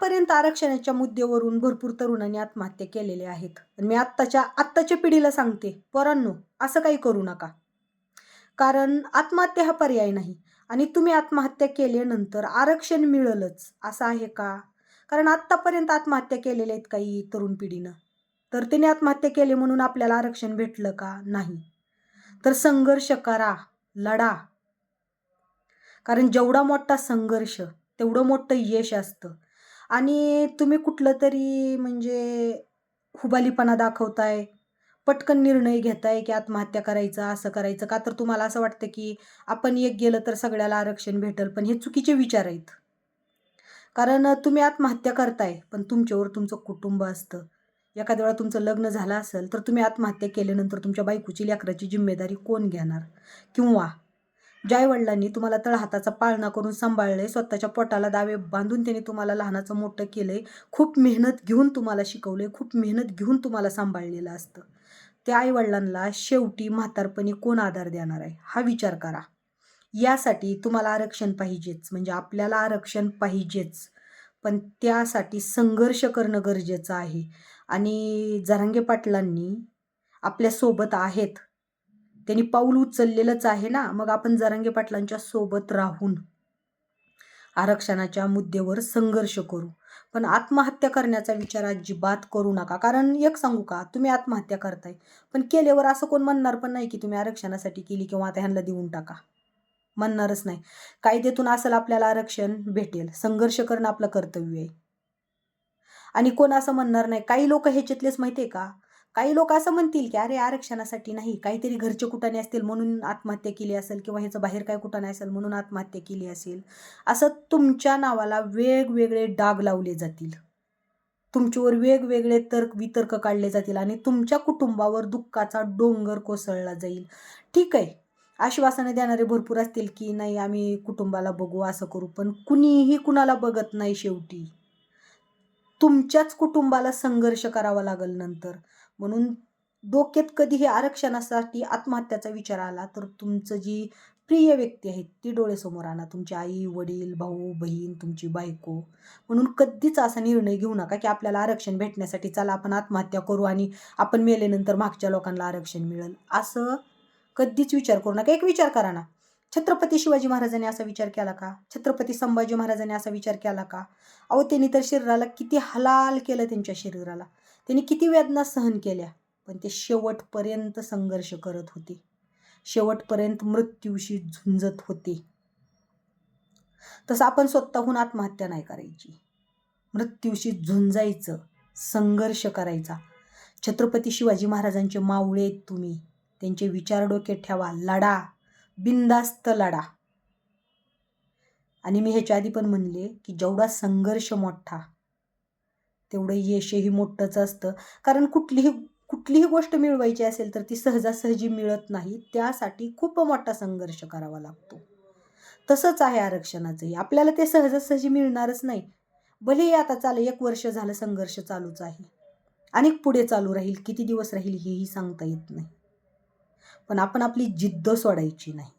आतापर्यंत आरक्षणाच्या मुद्द्यावरून भरपूर तरुणांनी आत्महत्या केलेल्या आहेत. आणि मी आत्ताच्या आत्ताच्या पिढीला सांगते पोरांनो असं काही करू नका. कारण आत्महत्या हा पर्याय नाही. आणि तुम्ही आत्महत्या केल्यानंतर आरक्षण मिळेलच असं आहे का? कारण आत्तापर्यंत आत्महत्या केलेल्या आहेत काही तरुण पिढीनं. तर तिने आत्महत्या केली म्हणून आपल्याला आरक्षण भेटलं का? नाही. तर संघर्ष करा लढा. कारण जेवढा मोठा संघर्ष तेवढं मोठं यश असतं. आणि तुम्ही कुठलं तरी म्हणजे हुबालीपणा दाखवताय पटकन निर्णय घेताय की आत्महत्या करायचा असं करायचं का? तर तुम्हाला असं वाटतं की आपण एक गेलं तर सगळ्याला आरक्षण भेटेल पण हे चुकीचे विचार आहेत. कारण तुम्ही आत्महत्या करताय पण तुमच्यावर तुमचं कुटुंब असतं. एखाद्या वेळा तुमचं लग्न झालं असेल तर तुम्ही आत्महत्या केल्यानंतर तुमच्या बायकोची लेकराची जिम्मेदारी कोण घेणार? किंवा ज्या वडिलांनी तुम्हाला तळहाताचा पाळणा करून सांभाळले स्वतःच्या पोटाला दावे बांधून त्यांनी तुम्हाला लहानाचं मोठं केलंय खूप मेहनत घेऊन तुम्हाला शिकवले खूप मेहनत घेऊन तुम्हाला सांभाळलेलं असतं. त्या आईवडिलांना शेवटी म्हातारपणी कोण आधार देणार आहे? हा विचार करा. यासाठी तुम्हाला आरक्षण पाहिजेच म्हणजे आपल्याला आरक्षण पाहिजेच. पण त्यासाठी संघर्ष करणं गरजेचं आहे. आणि जरांगे पाटलांनी आपल्यासोबत आहेत. त्यांनी पाऊल उचललेलंच आहे ना. मग आपण जरांगे पाटलांच्या सोबत राहून आरक्षणाच्या मुद्द्यावर संघर्ष करू. पण आत्महत्या करण्याचा विचार अजिबात करू नका. कारण एक सांगू का? तुम्ही आत्महत्या करताय. पण केल्यावर असं कोण म्हणणार पण नाही की तुम्ही आरक्षणासाठी केली किंवा आता ह्यांना देऊन टाका. म्हणणारच नाही. कायद्यातून असेल आपल्याला आरक्षण भेटेल. संघर्ष करणं आपलं कर्तव्य आहे. आणि कोण असं म्हणणार नाही? काही लोक ह्याच्यातलेच माहिती आहे का? काही लोक असं म्हणतील की अरे आरक्षणासाठी नाही काहीतरी घरचे कुठाने असतील म्हणून आत्महत्या केली असेल किंवा ह्याचं बाहेर काय कुठाने असेल म्हणून आत्महत्या केली असेल. असं तुमच्या नावाला वेगवेगळे डाग लावले जातील. तुमच्यावर वेगवेगळे तर्क वितर्क काढले जातील आणि तुमच्या कुटुंबावर दुःखाचा डोंगर कोसळला जाईल. ठीक आहे. आश्वासनं देणारे भरपूर असतील की नाही आम्ही कुटुंबाला बघू असं करू. पण कुणीही कुणाला बघत नाही शेवटी. तुमच्याच कुटुंबाला संघर्ष करावा लागेल नंतर. म्हणून डोक्यात कधी हे आरक्षणासाठी आत्महत्याचा विचार आला तर तुमचं जी प्रिय व्यक्ती आहेत ती डोळ्यासमोर आणा. तुमची आई वडील भाऊ बहीण तुमची बायको. म्हणून कधीच असा निर्णय घेऊ नका की आपल्याला आरक्षण भेटण्यासाठी चला आपण आत्महत्या करू आणि आपण मेल्यानंतर मागच्या लोकांना आरक्षण मिळेल. असं कधीच विचार करू नका. एक विचार करा ना. छत्रपती शिवाजी महाराजांनी असा विचार केला का? छत्रपती संभाजी महाराजांनी असा विचार केला का? अहो त्यांनी तर शरीराला किती हलाल केलं त्यांच्या शरीराला. त्यांनी किती वेदना सहन केल्या पण ते शेवटपर्यंत संघर्ष करत होते. शेवटपर्यंत मृत्यूशी झुंजत होते. तसं आपण स्वतःहून आत्महत्या नाही करायची. मृत्यूशी झुंजायचं संघर्ष करायचा. छत्रपती शिवाजी महाराजांचे मावळे आहेत तुम्ही. त्यांचे विचार डोके ठेवा. लढा. बिंदास्त लढा. आणि मी ह्याच्या आधी पण म्हणले की जेवढा संघर्ष मोठा तेवढं यशही मोठंच असतं. कारण कुठलीही कुठलीही गोष्ट मिळवायची असेल तर ती सहजासहजी मिळत नाही. त्यासाठी खूप मोठा संघर्ष करावा लागतो. तसंच आहे आरक्षणाचंही. आपल्याला ते सहजासहजी मिळणारच नाही. भलेही आता चालेल एक वर्ष झालं संघर्ष चालूच आहे. अनेक पुढे चालू राहील किती दिवस राहील हेही सांगता येत नाही. पण आपण आपली जिद्द सोडायची नाही.